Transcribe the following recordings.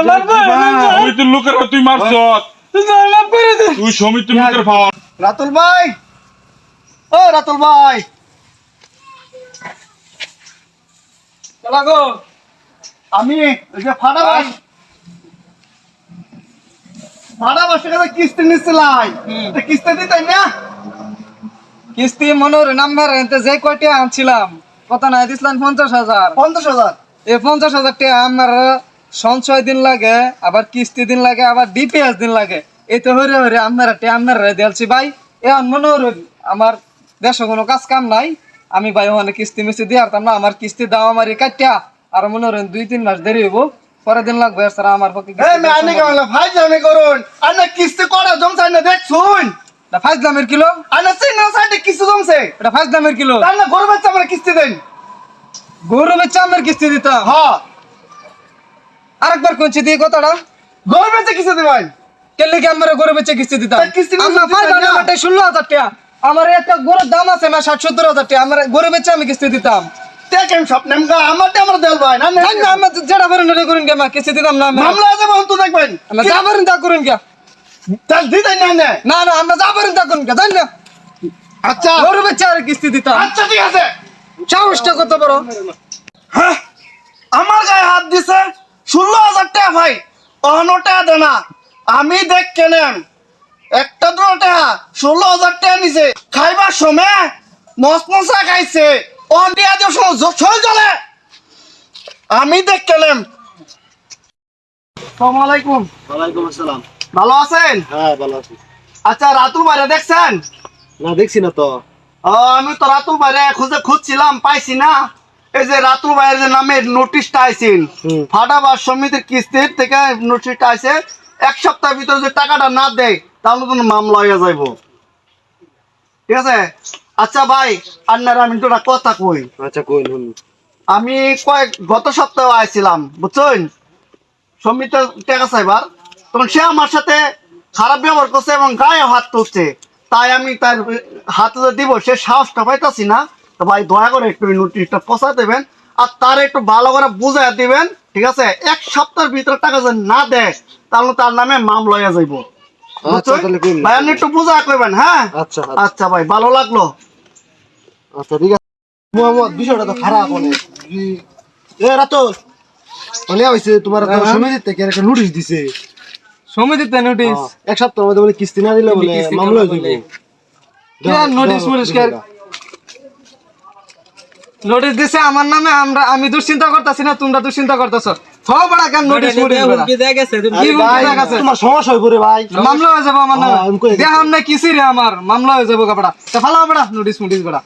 সমিতির লোকের তুই মারছ। তুই সমিতির লোকের ভাও রাতুল ভাই। ও রাতুল ভাই। আমি ওই যে ফাড়া বাস। ফাড়া বাসের কাছে কিস্তি নিচ্ছিলাই তা কিস্তি দিতাই না? কিস্তি মনোর নাম্বার এতে যে কয়টা আনছিলাম কত নাই দিছিলাম পঞ্চাশ হাজার। পঞ্চাশ হাজার? এই পঞ্চাশ হাজার টাকা আমার সঞ্চয় দিন লাগে আবার কিস্তি দিন লাগে আবার ডিপিএস দিন লাগে। এই তো হরে হরে আপনারা টে আপনারা দিয়েছি ভাই এ মনে আমার দেশে কোনো কাজ কাম নাই। আমি ভাই ওখানে কিস্তি মিস্তি দিয়ে আরতাম না আমার কিস্তি দাও আমার কাটিয়া আর মনে হরেন দুই তিন মাস দেরি হইব পরের দিন লাগবে স্যার আমার পক্ষে এই মে আনি কেমন ভাই জানি করুন। আনে কিস্তি করা জমছে না দেখ শুন ফাইভ দামের কিলো আনে চিনা সাইডে কিস্তি জমছে। এটা ফাইভ দামের কিলো। তার না গরু বাচ্চা আমরা কিস্তি দেন। গরু বেচা আমার কিস্তি দিতাম হ্যাঁ। আরেকবার কোনছি দিয়ে কথাটা? গরু বাচ্চা কিস্তি দিবেন? কেলে কি আমার গরু বেচে কিস্তি দিতাম বেচে আমরা ফাইভ না। আমারটা ষোলো হাজার টাকা। আমার একটা গরুর দাম আছে না ষাট সত্তর হাজার টাকা। আমার গরু বেচে আমি কিস্তি দিতাম। দেখেন স্বপ্ন আমারটা আমরা দেল ভাই না না, আমরা যেটা পারেন ওটা করুন কে আমার কিস্তি দিতাম না আমরা মামলা আছে বন্ধ তো দেখবেন। আমরা যা পারেন তা করুন কে তাহলে দিতেন না নে। না না আমরা যা পারেন তা করুন কে জানি না? আচ্ছা। গরু বেচে আর কিস্তি দিতাম। আচ্ছা ঠিক আছে। সাহসটা কত বড়? হ্যাঁ আমার গায়ে হাত দিছে। ষোলো হাজার টাকা ভাই। অন্য টাকা দে আমি দেখ কেনেন একটা দুটো টাকা ষোলো হাজার টাকা নিছে। খাইবার সময় মস মশা খাইছে। অন দিয়া দিয়ে সই চলে আমি দেখ কেনেন সালাম আলাইকুম। ওয়ালাইকুম আসসালাম। ভালো আছেন? হ্যাঁ ভালো আছি। আচ্ছা রাতুল বাইরে দেখছেন? না দেখছি না তো। আমি তো রাতুল বাইরে খুঁজে খুঁজছিলাম পাইছি না। এই যে রাতুল বাইরের যে নামে নোটিশটা আইছেন ফাটাবার সমিতির কিস্তির থেকে নোটিশটা আইছে এক সপ্তাহের ভিতরে যদি টাকাটা না দেয় তাহলে তো মামলা হয়ে যাইব। ঠিক আছে? আচ্ছা ভাই আপনারা আমি তোরা কথা কই। আচ্ছা কই আমি কয়েক গত সপ্তাহে আইছিলাম বুঝছেন? সমিতি টাকা চাইবার। তখন সে আমার সাথে খারাপ ব্যবহার করছে এবং গায়ে হাত তুলছে। তাই আমি তার হাতে দিব সে সাহসটা পাইতাছি না। তো ভাই দয়া করে একটু নোটিশটা পৌঁছা দেবেন আর তার একটু ভালো করে বুঝাই দিবেন ঠিক আছে? এক সপ্তাহের ভিতরে টাকা যদি না দেয় তাহলে তার নামে মামলা হয়ে যাইব। আচ্ছা তাহলে কই ভাই আপনি একটু বুঝা করবেন হ্যাঁ? আচ্ছা আচ্ছা, ভাই ভালো লাগল। ঠিক আছে। মোহাম্মদ বিষয়টা তো খারাপ অনেক। ই- এ বলে হইছে তোমার একটা সমিতি থেকে একটা নোটিশ দিছে। সমিতিতে নোটিশ হ্যাঁ, এক সপ্তাহের মধ্যে বলে কিস্তি না দিলে বলে মামলা হয়ে যাবে নোটিশ মোটিশ নোটিশ দিছে আমার নামে আমরা আমি দুশ্চিন্তা করতেছি না তোমরা দুশ্চিন্তা করতেছো। থ বড়া কেন নোটিশ মোটিশ বড়া? কি হুমকি দেয়া গেছে? তোমার সমস্যা পড়ে ভাই। মামলা হয়ে যাব আমার নামে। হ্যাঁ, রে আমার? মামলা হয়ে যাব কাপড়া তা ফালাও বড়া নোটিশ মোটিশ বড়া।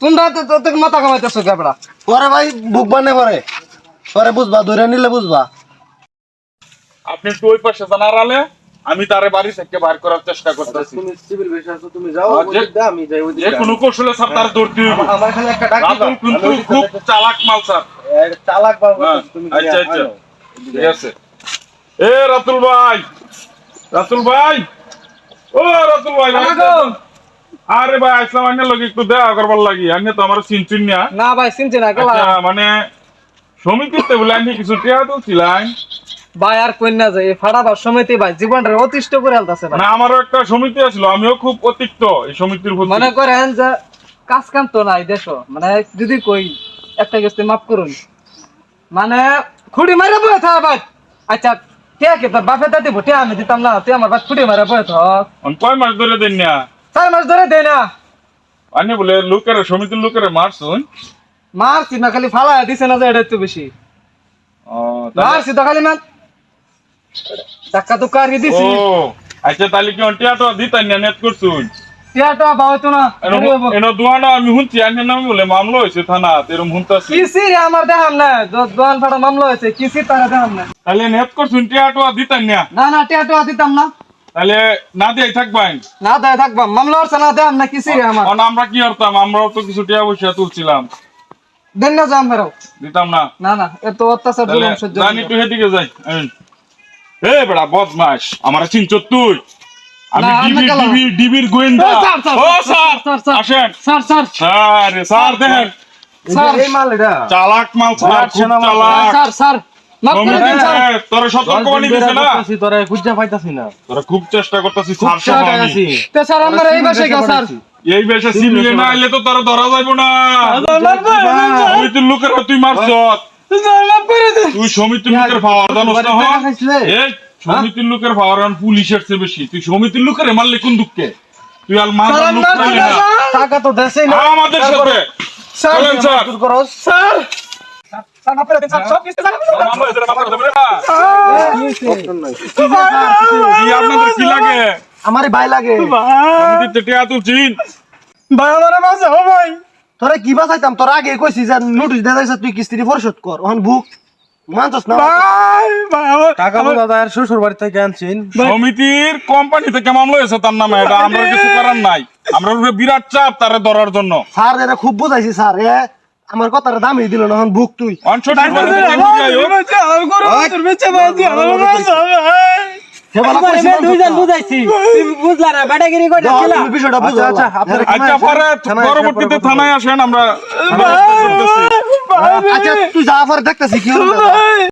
তোমরা তো তো- তো মাথা কামাইতেছো কাপড়া পরে ভাই বুক বানে পরে। পরে বুঝবা ধরে নিলে বুঝবা। আপনি একটু ওই পাশে জানার আলে। আমি তারে বাড়ি থেকে বাইর করার চেষ্টা করতেছি। সিভিল বেশি আছো তুমি যাও দিয়ে, আমি যাই ওই যে কোনো কৌশলে স্যার তার ধরতে হইব আমার খালি একটা ডাক কিন্তু খুব চালাক মাল স্যার। চালাক বাবু হ্যাঁ, আচ্ছা আচ্ছা। ঠিক আছে। এ রাতুল ভাই। রাতুল ভাই। ও রাতুল ভাই আরে ভাই আসলাম আইনের লগে একটু দেখা করবার লাগি। আইনে তো আমার চিনচিন না। না ভাই চিনছি না আচ্ছা মানে সমিতিতে বলে আমি কিছু টিয়া তুলছিলাম। ভাই আর না যায় ফাড়াবার সমিতি ভাই জীবনটা অতিষ্ঠ করে আলতাছে ভাই। মানে আমারও একটা সমিতি আছিল আমিও খুব অতিক্ত এই সমিতির প্রতি। মনে করেন যে কাজ কাম তো নাই দেশ মানে যদি কই একটা গেছে মাফ করুন। মানে খুঁড়ি মারে বয়ে থাক ভাই। আচ্ছা কে কে তোর বাপে দাদি ভুটে আমি দিতাম না তুই আমার বাপ খুঁড়ি মারে বয়ে থাক কয় মাস ধরে দেন না? চার মাস ধরে দেয় না। আনি বলে লোকের সমিতির লোকের মারছুন মারছি না খালি ফালা দিছে না যে এটা একটু বেশি। মারছি তো খালি মান টাকা তো কারি দিছি? ও আচ্ছা তাহলে কি অন টিয়াটা দিতাম না নেট করছুন? টিয়াটা বাবা না এনো- দুয়ানা আমি শুনছি আইনের নামে বলে মামলা হয়েছে থানা এরম শুনতাছি। কিসি রে আমার দেখাম না দোয়ান ফাটা মামলা হয়েছে কিসি তারা দেখাম না। তাহলে নেট করছুন টিয়াটা দিতাম না? না না টিয়াটা দিতাম না। তাহলে না দিয়ে থাকবেন না দেয় থাকবাম মামলা হচ্ছে না দেখাম না কিসি রে আমার। আমরা কি করতাম আমরাও তো কিছু টিয়া পয়সা তুলছিলাম। দেন না যাম বেরো। দিতাম না। না না এত অত্যাচার জানি একটু সেদিকে যাই। এ বেড়া বদমাস আমার চিনচ তুই? আমি না, ডিবি ডিবি ডিবির গোয়েন্দা। এ, স্যার, স্যার, ও স্যার, স্যার স্যার, স্যার। আসেন। Sir sir. স্যার স্যার দেখেন। স্যার। এই মাল এটা। চালাক মাল স্যার খুব চালাক। স্যার স্যার চেষ্টা করতেছি এই বাসে গা স্যার এই বেশে সিবিলে না আইলে তো তোরা ধরা যাইব না। লোকের তুই মারছ। তুই সমিতির লোকের পাওয়ার জানোস না টাকা এই সমিতির লোকের পাওয়ার আর পুলিশের চেয়ে বেশি। তুই সমিতির লোকের মারলে কোন দুঃখে? তুই আর মার লোক না। টাকা তো দেশেই না। আমাদের সাথে। চলেন স্যার স্যার স্যার। মাফ করে। দিন স্যার সব কিছু স্যার আমরা আপনাদের কি লাগে? ভাই লাগে। ভাই আমার মাঝে ও ভাই। তোরা কি বাঁচাইতাম তোর আগে কইছি যে নোটিশ দিয়ে দিয়েছে তুই কিস্তি পরিশোধ কর ওখান বুক মানছস না ভাই ভাই আমার টাকা তো দাদা আর শ্বশুর বাড়ি থেকে আনছেন সমিতির কোম্পানি থেকে মামলা হয়েছে তার নামে এটা আমরা কিছু করার নাই আমরা উপরে বিরাট চাপ তারে ধরার জন্য স্যার এটা খুব বোঝাইছি স্যার এ আমার কথাটা দামই দিল না এখন বুক তুই অনশো টাকা আচ্ছা, আচ্ছা, আচ্ছা পরে থানায় আসেন, পরবর্তীতে থানায় আসেন আমরা আচ্ছা তুই যা পরে দেখতেছি কি